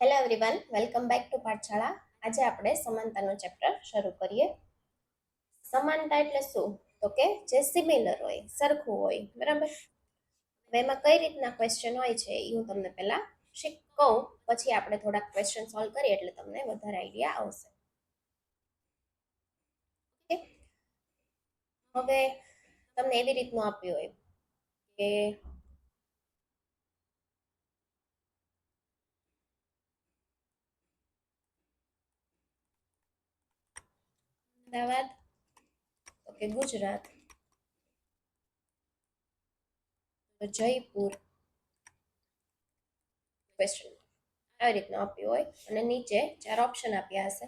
Hello everyone welcome back to Pathshala આજે આપણે સમાનતાનું chapter શરૂ કરીએ. સમાનતા એટલે શું? તો કે જે સિમિલર હોય, સરખું હોય, બરાબર? હવે એમાં કઈ રીતના ક્વેશ્ચન હોય છે એ હું તમને પહેલા શીખ, કહું. પછી આપણે થોડાક ક્વેશ્ચન સોલ્વ કરીએ એટલે તમને વધારે આઈડિયા આવશે. ઓકે હવે તમને એવી રીતનું આપ્યું હોય કે અમદાવાદ? ઓકે, ગુજરાત. જયપુર. ક્વેશ્ચન આવી રીતનું આપ્યું હોય. અને નીચે ચાર ઓપ્શન આપ્યા હશે.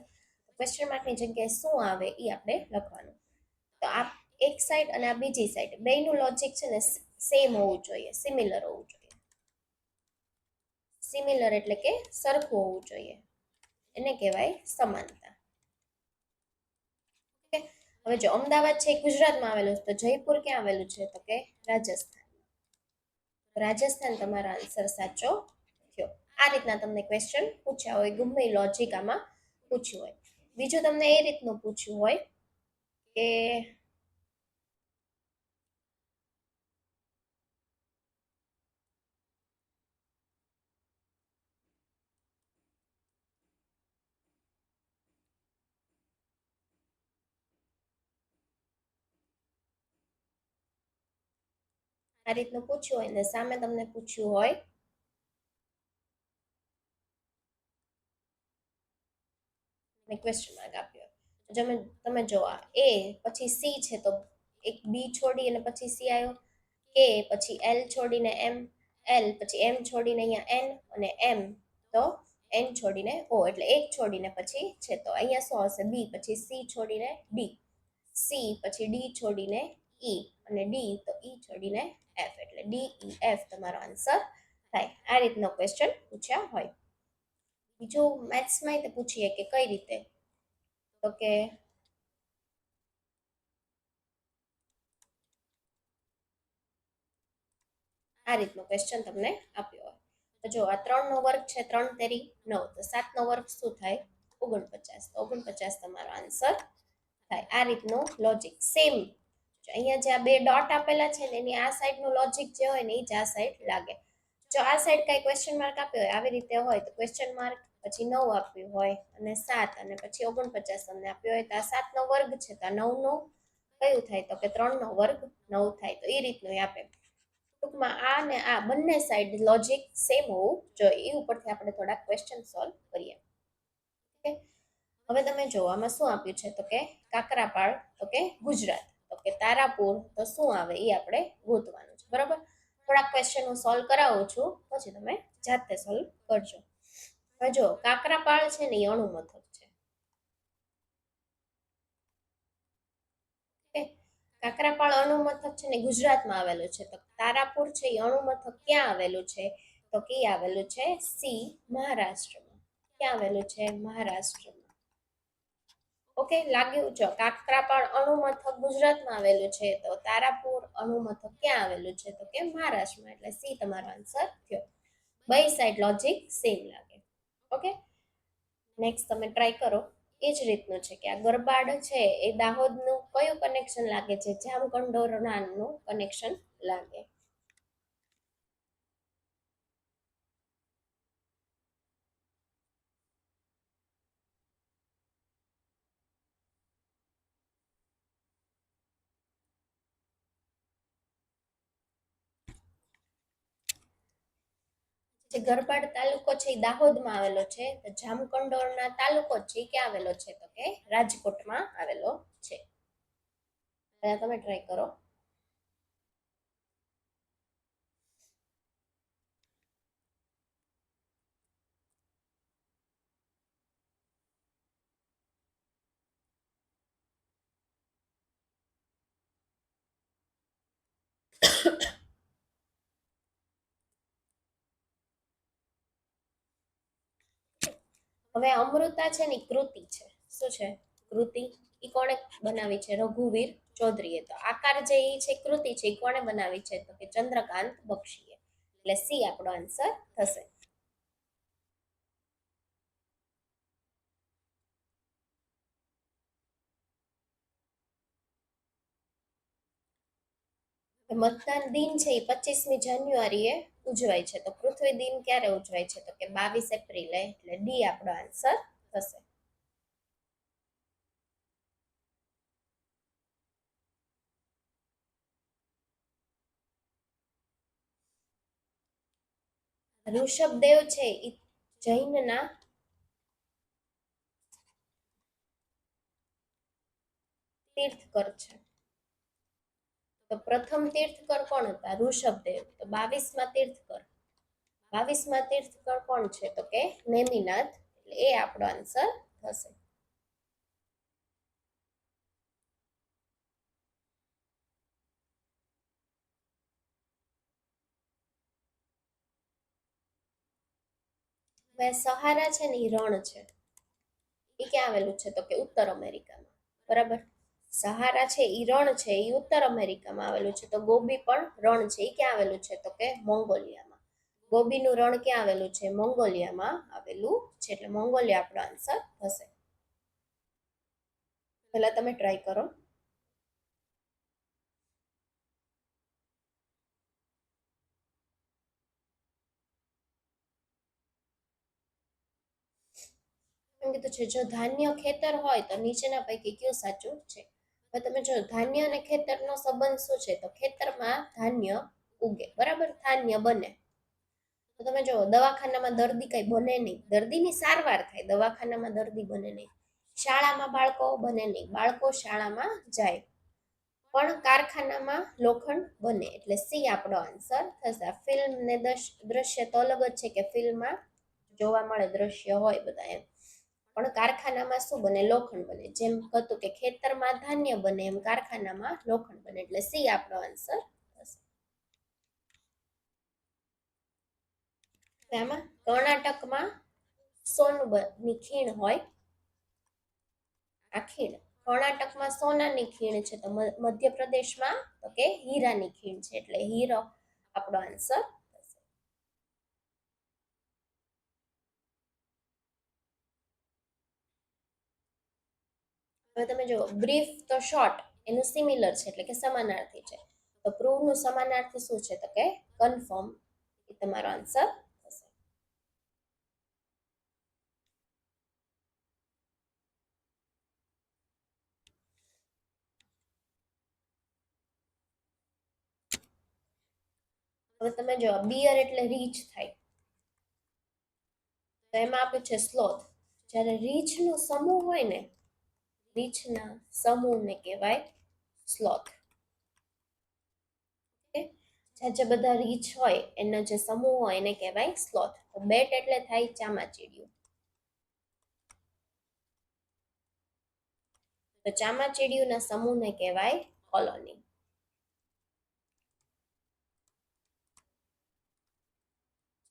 ક્વેશ્ચન માર્કની જગ્યાએ શું આવે એ આપણે લખવાનું. તો આ એક સાઈડ અને આ બીજી સાઈડ બેયનું લોજિક છે ને સેમ હોવું જોઈએ. સિમિલર હોવું જોઈએ. સિમિલર એટલે કે સરખું હોવું જોઈએ. એને કહેવાય સમાનતા. હવે જો અમદાવાદ છે ગુજરાતમાં આવેલું છે, તો જયપુર ક્યાં આવેલું છે? તો કે રાજસ્થાન. રાજસ્થાન તમારો આન્સર સાચો થયો. આ રીતના તમને ક્વેશ્ચન પૂછ્યા હોય, ગમે લોજિક આમાં પૂછ્યું હોય. બીજું તમને એ રીતનું પૂછ્યું હોય કે આ રીતનું પૂછ્યું હોય ને સામે તમને પૂછ્યું હોય. ક્વેશ્ચન માર્ક આપ્યો. જો તમે જો એ પછી સી છે તો એક બી છોડી અને પછી સી આવ્યો કે પછી એલ છોડીને એમ એલ પછી એમ છોડીને અહીંયા એન અને એમ તો એન છોડીને ઓ એટલે એક છોડીને પછી છે તો અહીંયા શું હશે બી પછી સી છોડીને ડી સી પછી ડી છોડીને ઈ અને ડી તો ઈ છોડીને એફ એટલે ડી ઈ એફ તમારો આન્સર થાય. આ રીતનો ક્વેશ્ચન પૂછ્યા હોય. બીજું મેથ્સમાં તે પૂછીએ કે કઈ રીતે? તો કે આ રીતનો ક્વેશ્ચન તમને આપ્યો હોય. તો જો આ ત્રણનો વર્ગ છે ત્રણ તેરી નવ, તો સાતનો વર્ગ શું થાય? ઓગણપચાસ. તો ઓગણપચાસ તમારો આન્સર થાય. આ રીતનો લોજિક સેમ અહીંયા જે આ બે ડોટ આપેલા છે ને, એની આ સાઈડનું લોજિક જે હોય ને એ જ આ સાઈડ લાગે. જો આ સાઈડ કઈ ક્વેશ્ચન માર્ક આપ્યો હોય, આવી રીતે હોય, તો ક્વેશ્ચન માર્ક પછી નવ આપ્યું હોય, અને સાત, અને પછી ઓગણપચાસ તમને આપ્યો હોય, તો આ સાતનો વર્ગ છે, તો આ નવનું કયું થાય? તો કે ત્રણનો વર્ગ નવ થાય, તો એ રીતનું આપે. ટૂંકમાં આ ને આ બંને સાઈડ લોજિક સેમ હોવું જોઈએ. એ ઉપરથી આપણે થોડા ક્વેશ્ચન સોલ્વ કરીએ. હવે તમે જો આમાં શું આપ્યું છે? તો કે કાકરાપાળ, તો કે ગુજરાત. તો કે તારાપુર, તો શું આવે? એ આપણે ગોતવાનું છે. બરાબર? થોડાક ક્વેશ્ચન સોલ્વ કરાવું છું. પછી તમે જાતે સોલ્વ કરજો. હવે જો, કાકરાપાળ છે ને એ અણુમથક છે. કાકરાપાળ અણુમથક છે ને ગુજરાતમાં આવેલું છે. તો તારાપુર છે એ અણુમથક ક્યાં આવેલું છે? તો કે આવેલું છે સી, મહારાષ્ટ્રમાં. ક્યાં આવેલું છે? મહારાષ્ટ્રમાં. ઓકે, લાગ્યું. છે કાકરાપાળ અણુમથક ગુજરાતમાં આવેલું છે, તો તારાપુર અણુમથક ક્યાં આવેલું છે? તો કે મહારાષ્ટ્રમાં. એટલે સી તમારો આન્સર થયો. બે સાઈડ લોજિક સેમ લાગે. ઓકે? નેક્સ્ટ તમે ટ્રાય કરો. એ જ રીતનું છે કે આ ગરબાડ છે, એ દાહોદનું કયું કનેક્શન લાગે છે? જામકંડોરણાનું કનેક્શન લાગે. જે ગરબાડ તાલુકો છે એ દાહોદમાં આવેલો છે. તો જામકંડોરના તાલુકો છે એ ક્યાં આવેલો છે? તો કે રાજકોટમાં આવેલો છે. તમે ટ્રાય કરો. હવે અમૃતા છે ને કૃતિ છે. શું છે? કૃતિ? એ કોણે બનાવી છે? રઘુવીર ચૌધરી તો આકાર જે એ છે કૃતિ છે એ કોણે બનાવી છે? તો કે ચંદ્રકાંત બક્ષીએ. એટલે સી આપણો આન્સર થશે. મતદાન દિન છે એ પચીસમી જાન્યુઆરીએ. ઉજવાય છે. તો પૃથ્વી દિન ક્યારે ઉજવાય છે? તો કે બાવીસ એપ્રિલે એટલે ડી આપણો આન્સર થશે. ઋષભદેવ છે એ જૈનના તીર્થકર છે. તો પ્રથમ તીર્થકર કોણ હતા? ઋષભદેવ. તો બાવીસમાં તીર્થકર. બાવીસમાં તીર્થકર કોણ છે? તો કે નેમિનાથ. એટલે એ આપણો આન્સર થશે. સહારા છે ને રણ છે. એ ક્યાં આવેલું છે? તો કે ઉત્તર અમેરિકામાં. બરાબર? સહારા છે એ રણ છે એ ઉત્તર અમેરિકામાં આવેલું છે તો ગોબી પણ રણ છે એ ક્યાં આવેલું છે તો કે મોંગોલિયામાં ગોબીનું રણ ક્યાં આવેલું છે મોંગોલિયામાં આવેલું છે એટલે મોંગોલિયા આપણો આન્સર થશે પહેલા તમે ટ્રાય કરો એમ કીધું છે જો ધાન્ય ખેતર હોય તો નીચેના પૈકી કયું સાચું છે હવે તમે જો ધાન્ય અને ખેતરનો સંબંધ શું છે? તો ખેતરમાં ધાન્ય ઉગે, બરાબર? ધાન્ય બને. તો તમે જો દવાખાનામાં દર્દી કઈ બને નહીં. દર્દીની સારવાર થાય, દવાખાનામાં દર્દી બને નહીં. શાળામાં બાળકો બને નહીં. બાળકો શાળામાં જાય. પણ કારખાનામાં લોખંડ બને. એટલે સી આપણો આન્સર થશે. ફિલ્મ ને દ્રશ્ય તો અલગ જ છે કે ફિલ્મમાં જોવા મળે દ્રશ્ય હોય બધા એમ. પણ કારખાનામાં શું બને? લોખંડ બને. જેમ કહતું કે ખેતરમાં ધાન્ય બને, એમ કારખાનામાં લોખંડ બને. એટલે સી આપણો આન્સર થશે આમાં કર્ણાટકમાં સોનની ખીણ હોય. આ ખીણ. કર્ણાટકમાં સોનાની ખીણ છે, તો મધ્યપ્રદેશમાં તો કે હીરાની ખીણ છે. એટલે હીરો આપણો આન્સર હવે તમે જો બ્રીફ તો શોર્ટ એનું સિમિલર છે, એટલે કે સમાનાર્થી છે. તો પ્રૂવનું સમાનાર્થી શું છે? તો કે કન્ફર્મ એ તમારો આન્સર હવે તમે જો બિયર એટલે રીચ થાય. તો એમાં આપ્યું છે સ્લોથ જ્યારે રીચનો સમૂહ હોય ને રીછના સમૂહને કહેવાય સ્લોથ. જે બધા રીછ હોય, એનો જે સમૂહ હોય, એને કહેવાય સ્લોથ. તો બેટ એટલે થાય ચામાચીડિયું. તો ચામાચીડિયુંના સમૂહને કહેવાય કોલોની.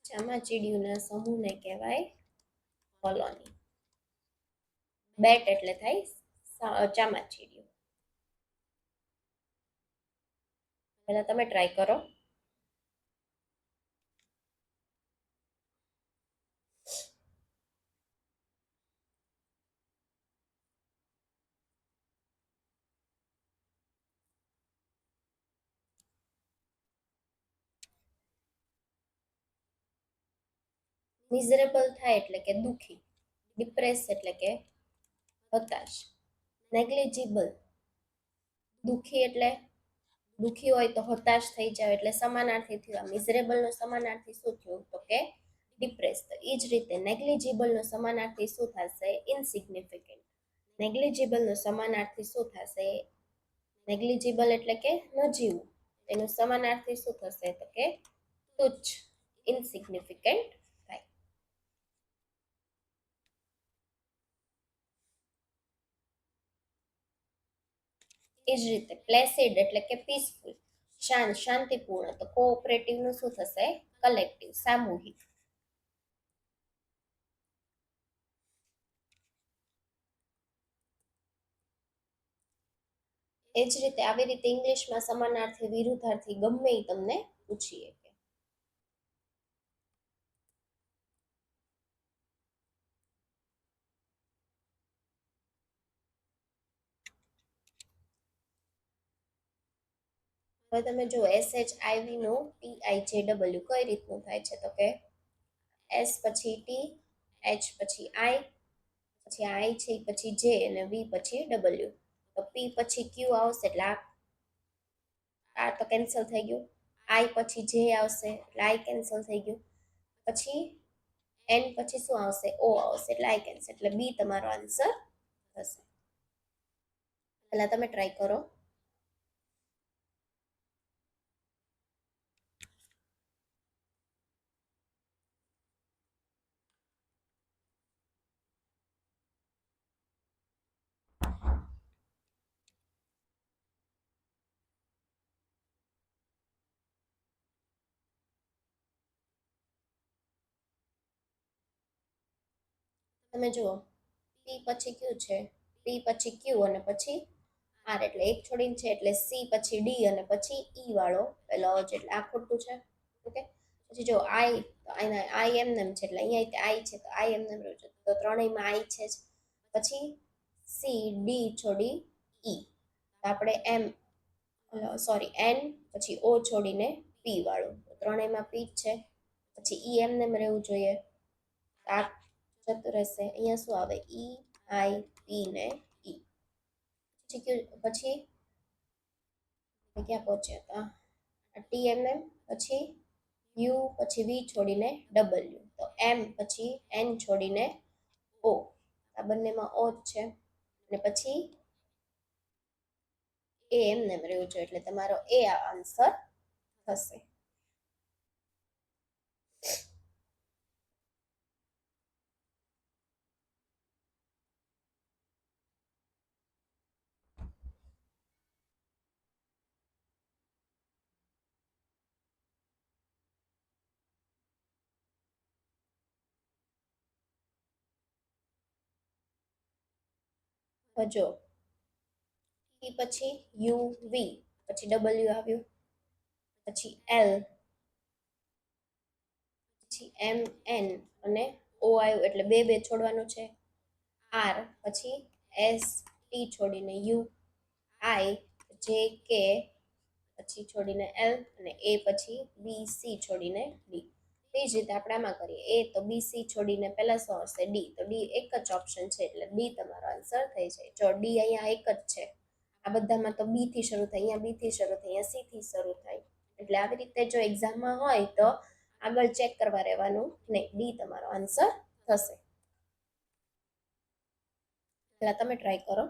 ચામાચીડિયુંના સમૂહને કહેવાય કોલોની. બેટ એટલે થાય ચામાચીડિયું પહેલા તમે ટ્રાય કરો. મિઝરેબલ થાય એટલે કે દુઃખી. ડિપ્રેસ એટલે કે હતાશ. નેગ્લિજિબલ દુઃખી એટલે દુઃખી હોય તો હતાશ થઈ જાય એટલે સમાનાર્થી થયું મિઝરેબલનો સમાનાર્થી શું થયું? તો કે ડિપ્રેસ એ જ રીતે નેગ્લિજિબલનો સમાનાર્થી શું થશે? ઇનસિગ્નિફિકન્ટ નેગ્લિજિબલનો સમાનાર્થી શું થશે? નેગ્લિજિબલ એટલે કે નજીવું. એનું સમાનાર્થી શું થશે? તો કે તુચ્છ. ઇનસિગ્નિફિકન્ટ એ જ રીતે પ્લેસિડ એટલે કે પીસફુલ શાંત, શાંતિપૂર્ણ. તો કોઓપરેટિવનું શું થશે? કલેક્ટિવ સામૂહિક. એ જ રીતે આવી રીતે ઇંગ્લિશમાં સમાનાર્થી વિરુદ્ધાર્થી ગમે એ તમને પૂછીએ. હવે તમે જો એસ એચ આઈવી નું ટી આઈ જે ડબલ્યુ કઈ રીતનું થાય છે? તો કે એસ પછી ટી એચ પછી આઈ પછી આઈ છે પછી જે અને વી પછી ડબલ્યુ તો પી પછી ક્યુ આવશે એટલે આ આ તો કેન્સલ થઈ ગયું. આઈ પછી જે આવશે આઈ કેન્સલ થઈ ગયું. પછી એન પછી શું આવશે? ઓ આવશે એટલે આઈ કેન્સલ એટલે બી તમારો આન્સર થશે પહેલા તમે ટ્રાય કરો. તમે જુઓ. પી પછી ક્યુ છે. પી પછી ક્યુ અને પછી આર એટલે એક છોડીને છે એટલે સી પછી ડી અને પછી ઈ વાળો પેલો જ એટલે આ ખોટું છે. ઓકે? પછી જો આઈ તો આઈના આઈ એમ નેમ છે એટલે અહીંયા આઈ છે, તો આઈ એમ નેમ રહ્યું છે. તો ત્રણેયમાં આઈ છે જ. પછી સી ડી છોડી ઈ તો આપણે એમ સોરી એન પછી ઓ છોડીને પી વાળું. ત્રણેયમાં પી છે. પછી ઈ એમ નેમ રહેવું જોઈએ. આ જતું રહેશે અહીંયા શું આવે? ઈ, આઈ, પી ને ઈ. પછી કયું, પછી? ક્યાં પહોંચ્યા હતા? ટી એમ એમ, પછી યુ, પછી વી છોડીને ડબલ્યુ. તો એમ, પછી એન છોડીને ઓ. આ બંનેમાં ઓ જ છે. અને પછી એ એમને એમ રહેવું જોઈએ એટલે તમારો એ આન્સર થશે. હવે જો ઈ પછી યુ વી, પછી ડબલ્યુ આવ્યું, પછી એલ, પછી એમ એન અને ઓ આવ્યું, એટલે બે બે છોડવાનું છે. આર, પછી એસ ટી છોડીને યુ આઈ, જે કે પછી છોડીને એલ, અને એ પછી બી સી છોડીને ડી. એ જ રીતે આપણે આમાં કરીએ. એ તો બી સી છોડીને પહેલાં શું આવશે? ડી તો ડી એક જ ઓપ્શન છે એટલે ડી તમારો આન્સર થઈ જાય. જો ડી અહીંયા એક જ છે, આ બધામાં તો બી થી શરૂ થાય, અહીંયા બી થી શરૂ થાય, અહીંયા સી થી શરૂ થાય. એટલે આવી રીતે જો એક્ઝામમાં હોય તો આગળ ચેક કરવા રહેવાનું નહીં. ડી તમારો આન્સર થશે. પહેલાં તમે ટ્રાય કરો.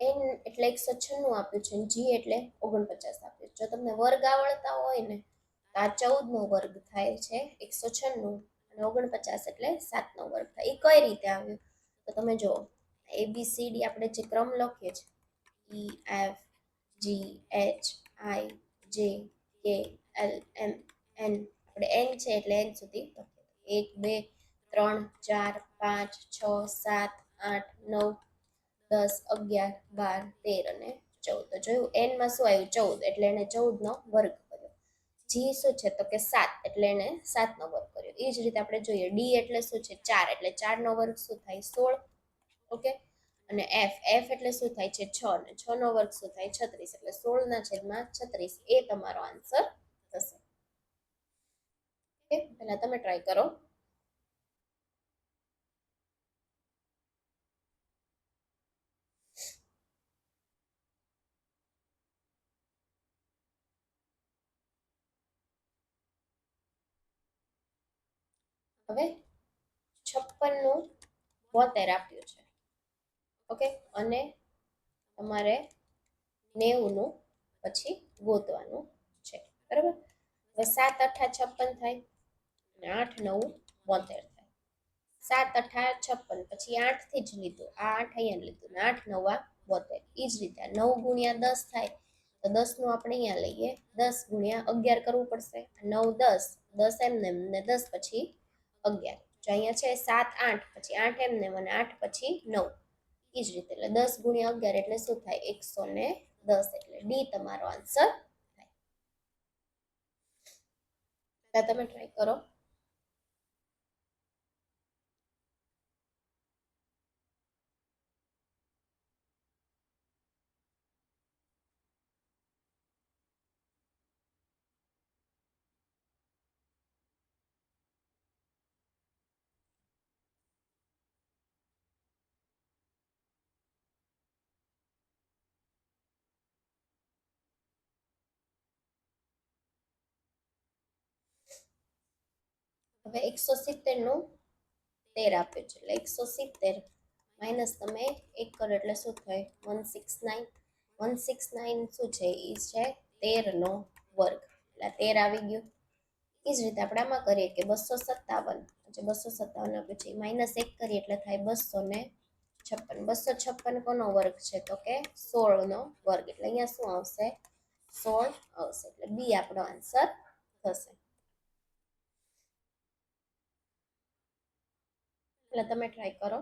એન એટલે એકસો છન્નું આપ્યું છે જી એટલે ઓગણપચાસ આપ્યું છે. જો તમને વર્ગ આવડતા હોય ને, તો આ ચૌદનો વર્ગ થાય છે, એકસો છન્નું અને ઓગણપચાસ એટલે સાતનો વર્ગ થાય. એ કઈ રીતે આવ્યું? તો તમે જુઓ એ બી સી ડી આપણે જે ક્રમ લખીએ છીએ ઈ F G H I J K L M N આપણે એન છે એટલે એન સુધી એક, બે, ત્રણ, ચાર, પાંચ, છ, સાત, આઠ, નવ દસ, અગિયાર, બાર, તેર અને ચૌદ. જોયું એનમાં શું આવ્યું? ચૌદ. એટલે એને ચૌદનો વર્ગ કર્યો. જી શું છે? તો કે સાત. એટલે એને સાતનો વર્ગ કર્યો. એ જ રીતે આપણે જોઈએ. ડી એટલે શું છે? ચાર. એટલે ચારનો વર્ગ શું થાય? સોળ. ઓકે? અને એફ એફ એટલે શું થાય છે? છ. અને છ નો વર્ગ શું થાય? છત્રીસ. એટલે સોળના છેદમાં છત્રીસ. એ તમારો આન્સર થશે. ઓકે? પહેલા તમે ટ્રાય કરો. હવે છપ્પનનું બોતેર આપ્યું છે. ઓકે? અને તમારે નેવુંનું પછી ગોતવાનું છે. બરાબર? હવે સાત અઠા છપ્પન થાય અને આઠ, નવ બોતેર થાય. સાત અઠા છપ્પન, પછી આઠથી જ લીધું. આ આઠ અહીંયા લીધું. ને આઠ, નવા બોતેર એ જ રીતે નવ ગુણ્યા દસ થાય તો દસનું આપણે અહીંયા લઈએ. દસ ગુણ્યા અગિયાર કરવું પડશે. નવ, દસ દસ એમ ને દસ પછી અગિયાર. જો અહીંયા છે સાત, આઠ, પછી આઠ, એમ ને અને આઠ, પછી નવ. એ જ રીતે એટલે દસ ગુણ્યા અગિયાર એટલે શું થાય? એકસો ને દસ એટલે ડી તમારો આન્સર થાય. તમે ટ્રાય કરો. હવે એકસો સિત્તેરનું તેર આપ્યું છે. એટલે એકસો સિત્તેર માઇનસ તમે એક કરો એટલે શું થાય? One six nine one six nine શું છે? એ છે તેરનો વર્ગ. એટલે તેર આવી ગયું. એ જ રીતે આપણે આમાં કરીએ કે બસો સત્તાવન. જે બસો સત્તાવન આપ્યું છે માઇનસ એક કરીએ એટલે થાય બસો ને છપ્પન. બસો છપ્પન કોનો વર્ગ છે? તો કે સોળનો વર્ગ. એટલે અહીંયા શું આવશે? સોળ આવશે. એટલે બી આપણો આન્સર થશે. એટલે તમે ટ્રાય કરો.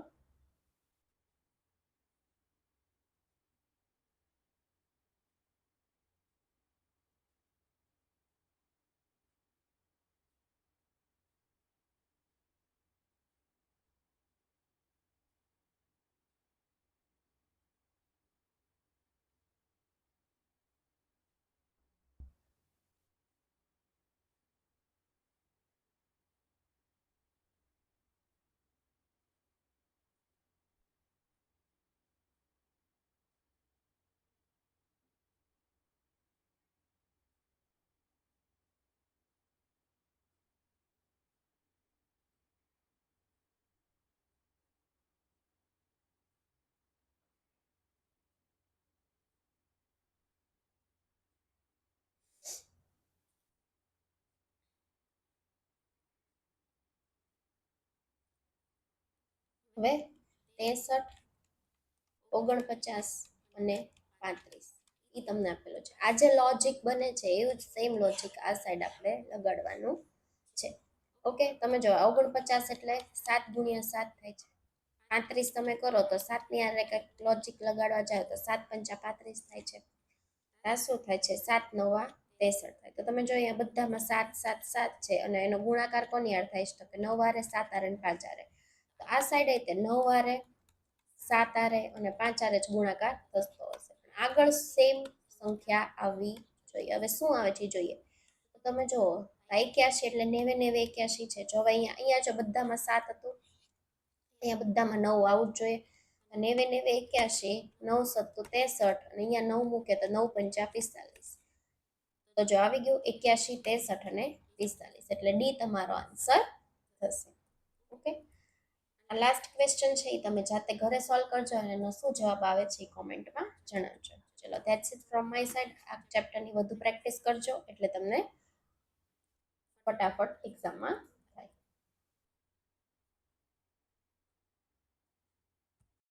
હવે ત્રેસઠ, ઓગણપચાસ અને પાંત્રીસ. એ તમને આપેલો છે. આ જે લોજિક બને છે એવું જ સેમ લોજિક આ સાઈડ આપણે લગાડવાનું છે. ઓકે તમે જો ઓગણપચાસ એટલે સાત ગુણ્યા સાત થાય છે. પાંત્રીસ તમે કરો તો સાતની આરે કંઈક લોજિક લગાડવા જાઓ તો સાત પંચા પાંત્રીસ થાય છે. આ શું થાય છે? સાત નવા ત્રેસઠ થાય. તો તમે જો અહીંયા બધામાં સાત સાત સાત છે અને એનો ગુણાકાર કોની આર થાય છે? તો કે નવ વારે સાત, આરે પાંચ આરે આ સાઈડ તે નવ આરે, સાત આરે અને પાંચ આરે જ ગુણાકાર થતો હશે. આગળ સેમ સંખ્યા આવવી જોઈએ. હવે શું આવે છે જોઈએ. તો તમે જુઓ એક્યાસી એટલે નેવે નેવે એક્યાસી છે. જો હવે અહીંયા અહીંયા જો બધામાં સાત હતું, અહીંયા બધામાં નવ આવવું જ જોઈએ. નેવે નેવે એક્યાસી નવ સત્તું ત્રેસઠ અને અહીંયા નવ મૂકે તો નવ પંચા પિસ્તાલીસ. તો જો આવી ગયું એક્યાસી ત્રેસઠ અને પિસ્તાલીસ. એટલે ડી તમારો આન્સર થશે. લાસ્ટ ક્વેશ્ચન છે એ તમે જાતે ઘરે સોલ્વ કરજો અને એનો શું જવાબ આવે છે એ કોમેન્ટમાં જણાવજો. ચલો that's it from my side આ ચેપ્ટરની વધુ પ્રેક્ટિસ કરજો એટલે તમને ફટાફટ એક્ઝામમાં